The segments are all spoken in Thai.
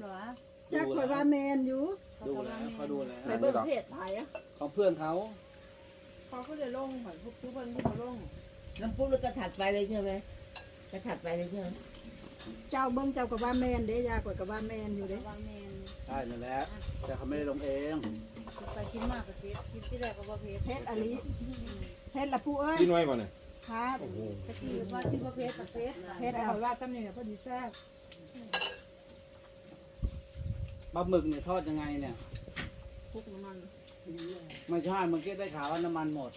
เหรอจักข่อยว่าแมนอยู่ดูแล้วเขาดูแล้วไปเบิ่งเพจไผอะของเพื่อนเขาเขาก็เลยลงเหมือนพวกทุกคนที่เขาลงน้ำพุแล้วก็ถัดไปเลยใช่ไหมก็ถัดไปเลยใช่ไหมเจ้าเบิ่งเจ้าก็ว่าแมนเด้ยาข่อยก็ว่าแมนอยู่เด้วางแมนใช่นั่นแหละแต่เขาไม่ได้ลงเองไปกินมากกับเพชรกินที่แรกก็ว่าเพชรเพชรอลิเพชรละปูเอ้ยกินไว้บ่เนี่ยครับโอ้โหตะกี้ว่าที่ว่าเพชรกับเพชรเพชรแต่เอาเขาว่าจำเนี่ยพอดีแซ่บ ปลาหมึกเนี่ยทอดยังไงเนี่ยพวกน้ำมันไม่ใช่เมื่อกี้ได้ข่าวว่าน้ำมันหมด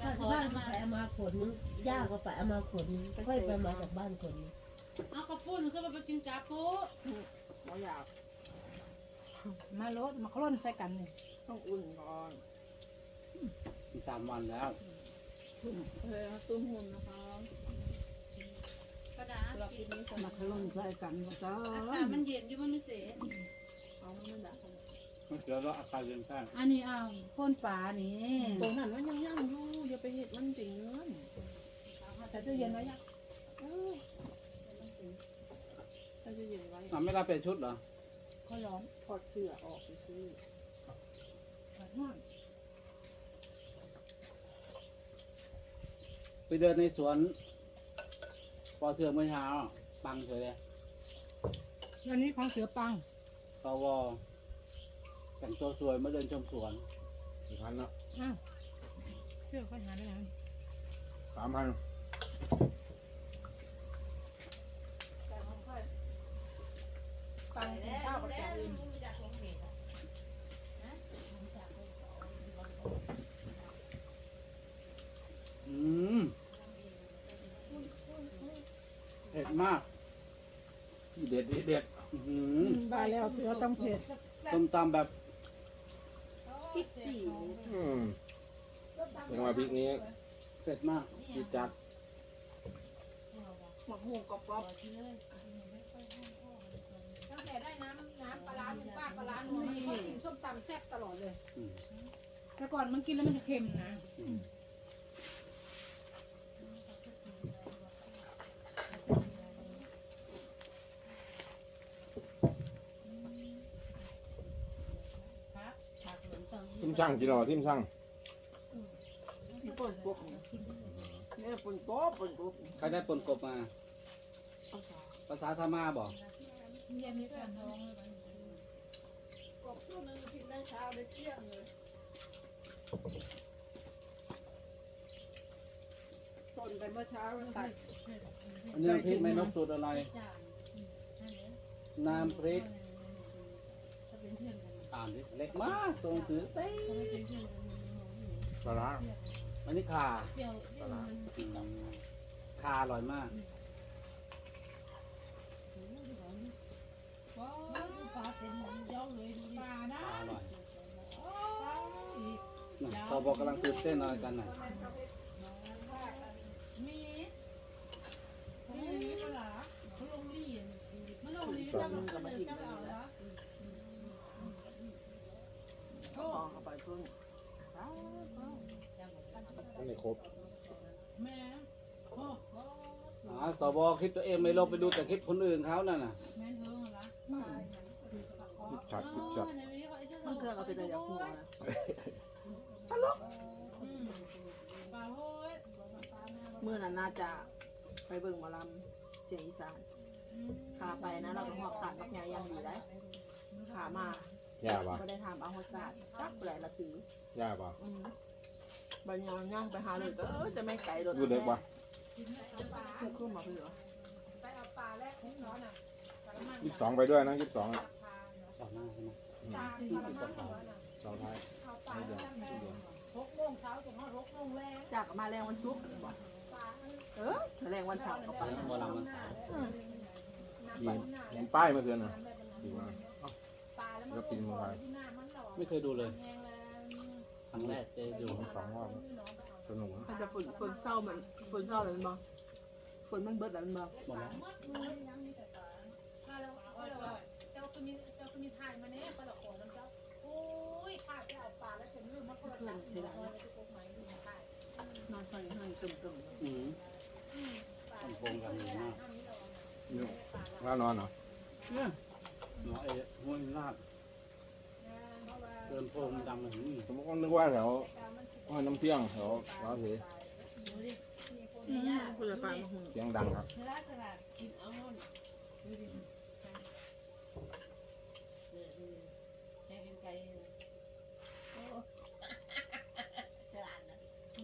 ถ้าบ้านก็ไปเอามาขนนึงย่าก็ไปเอามาขนนึงค่อยไปมาจากบ้านขนนึงเอากระปุ้นขึ้นมาไปกินจ้าปูเราอยากมาโลดมาคล้นใส่กันนี่ต้องอุ่นก่อนมีสามวันแล้ว เฮ้ยตุ้มหุ่นนะคะ กระดาเราคิดนี้สมามัครล้นใส่กันว่าจ้าอากาศมันเย็นอยู่มันไม่เสียเอาไม่ได้มันเกิดเราอาการเย็นแท้อันนี้เอาพ่นปลานี่ตรงนั้นมันยังย่างอยู่อย่าไปเห็ดมันติงเงินแต่จะเย็นไว้ยังแต่จะเย็นไว้อะไม่ได้เป็นชุดเหรอเขาร้อนถอดเสื้อออกไปซื้อไปเดินในสวน อเทืองเมื่อเช้า ปังเฉยเลยวันนี้ของเสือปังกวแต่งตัวสวยมาเดินชมสวนสี่พันเนาะอ้าวเสื้อค่อยหาได้แล้วสามพันตังกินข้าวกับแกงอื่น อืมเผ็ด มากที่เด็ดที่เด็ดอื้อหือได้แล้วเสือต้องเผ็ดส้มตำแบบพริกจีอืมยังมาพริกนี้เผ็ดมากดีจัดหมักหมูกรอบตั้งแต่ได้น้ำน้ำปลาร้าหนึ่งป้าปลาร้าหนึ่งมันชอบกินส้มตำแซ่บตลอดเลยอืมแต่ก่อนมันกินแล้วมันจะเค็มนะ อืม ช่างกินหรอทิมช่างปนกบเนี่ยปนกบปนกบใครได้ปนกบมา ภาษาธรรมาบอกกบตัวนึงกินได้เช้าได้เที่ยงเลยต้นไปเมื่อเช้าตัดอันนี้น้ำพริกแม่นกสูตรอะไร น้ำพริกอ่านดิเล็กมากตรงถือเต้ปลาร้าอันนี้ข่าอืมข่าอร่อยมากปลาเป็นย่องเลยดูปลานะอร่อยน่ะสอบอกกำลังตื่นเต้นอะไรกันน่ะมีมีปลาเขาลงลี่มันลงลี่จะมันจะจะ ครบแม่โอ้อ๋อสอบอคลิปตัวเองไม่ลงไปดูแต่คลิปคนอื่นเขานั่นน่ะแม่เธอละจิบชัดจิบชัดมันเครื่องเอาไปแต่ยาหัวนะปลาโอ้ยเมื่อนั้นน่าจะไปเบิ่งหมอลำเสียงอีสานขาไปนะเราต้องหอบขาดบักใหญ่อยังดีได้ขามาย่าป่ะก็ได้ทำเอาหัวขาดจับแหลละถือย่าป่ะอืมบัญญัติย่างไปหาเลยก็เออจะไม่ไกลรถดูเด็กป่ะคือขึ้นมาเพื่อยี่สิบสองไปด้วยนะยี่สิบสองต่อหน้าใช่ไหมสองท้ายไม่เดือนไม่เดือนจากมาแรงวันศุกร์บอกเออแรงวันเสาร์ก็ไปเรื่องโบราณวันเสาร์กินเห็นป้ายเมื่อคืนน่ะดีมากแล้วกินเมื่อวานไม่เคยดูเลยค รั้งแรกจะดูสองรอบสนุกนะถ้าจะฝนฝนเศร้ามันฝนเศร้าเลยมันบอกฝนมันเบิดแล้วมันบอกหมดแล้วเจ้าก็มีเจ้าก็มีถ่ายมาเนี่ยปลาขอน้ำเจ้าโอ้ยข้าจะเอาปลาแล้วฉันลืมมาโทรศัพท์เดี๋ยวเราจะพกไหมดูถ่ายนอนฟังให้ตึมตึมอืมทำโกงกันดีมากนี่ว่านอนเหรอเนี่ยหมอเอ๋ห้วยลาดเดินโพรงดำมาถึงนี่ผมก็นึกว่าแถวว่าน้ำเที่ยงแถวร้านเสียดูดิอืมเพื่อปลามาหุงเสียงดังครับ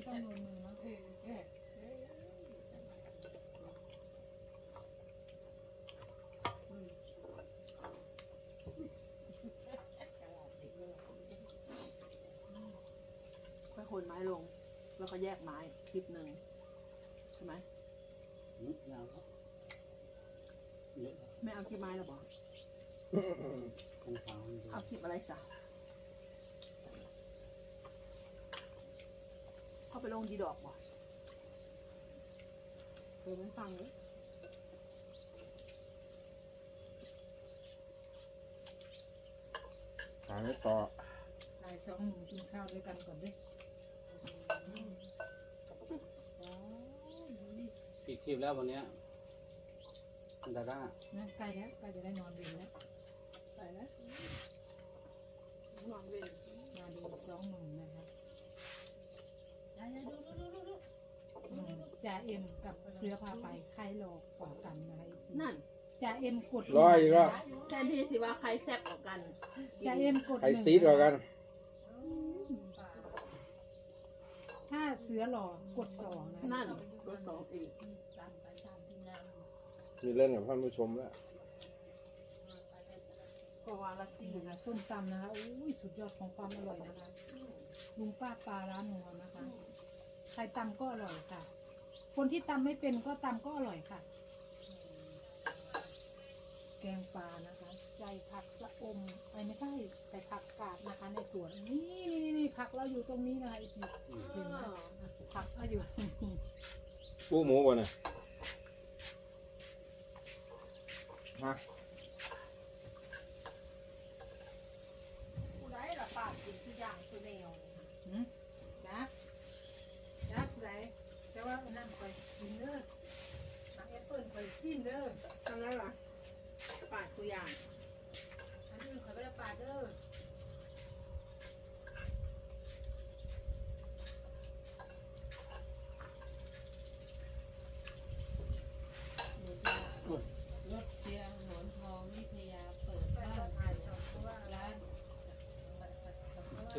ตล นไม้ลง แล้วก็แยกไม้คลิปหนึ่งใช่ไหมนึกยาวครับเยอะไม่เอาคลิปไม้หรอบอกคงฟังมันดูเอาคลิปอะไรสะเข้าไปลงดีดอกบ่เออมันฟังเลยหาไม่ต่อนายสองหนุ่มกินข้าวด้วยกันก่อนด้วย คลิปแล้ววันเนี้ยดาด้านะใกลแล้วใกลจะได้นอนเย็นแล้วไปแล้วนอนเว้นมาดูสองหนุ่มนะคะยายดูดูดูดูจ่าเอ็มกับเสือพาไปใครหลอกกว่ากันนะคะนั่นจ่าเอ็มกดร้อยอีกแล้วแทนที่สิว่าใครแซ่บกว่ากันจ่าเอ็มกดใครหนึ่งซีดกว่ากัน ถ้าเสือหลอกกดสองนะนั่นตัวสองอีก ตามไปตามที่น้ำ มีเล่นกับท่านผู้ชมแล้วเพราะว่าละสี่นี่นะคะส้มตำนะคะอุ้ยสุดยอดของความอร่อยนะคะลุงป้าปลาร้านนัวนะคะใครตำก็อร่อยค่ะ คนที่ตำไม่เป็นก็ตำก็อร่อยค่ะ แกงปลานะคะ ใจผักสะอมไอ้ไม่ใช่แต่ผักกาดนะคะ ในสวนนี่นี่นี่นี่ผักเราอยู่ตรงนี้นะคะอีกทีเห็นไหมผักเราอยู่ตรงนี้ปูหมูบ่เนี่ย ฮะผู้ใดละปาดกินทุกอย่างคือแนวหืมจักจักไรแต่ว่าอันนั่นไปกินเด้อผักแอปเปิ้ลไปซิมเด้อทำนั้นล่ะปาดคุยอย่าง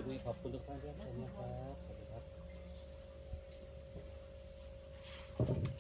ลิปนี้ขอบคุณทุกท่านที่รัชมนะครับ ขอบคุณครับ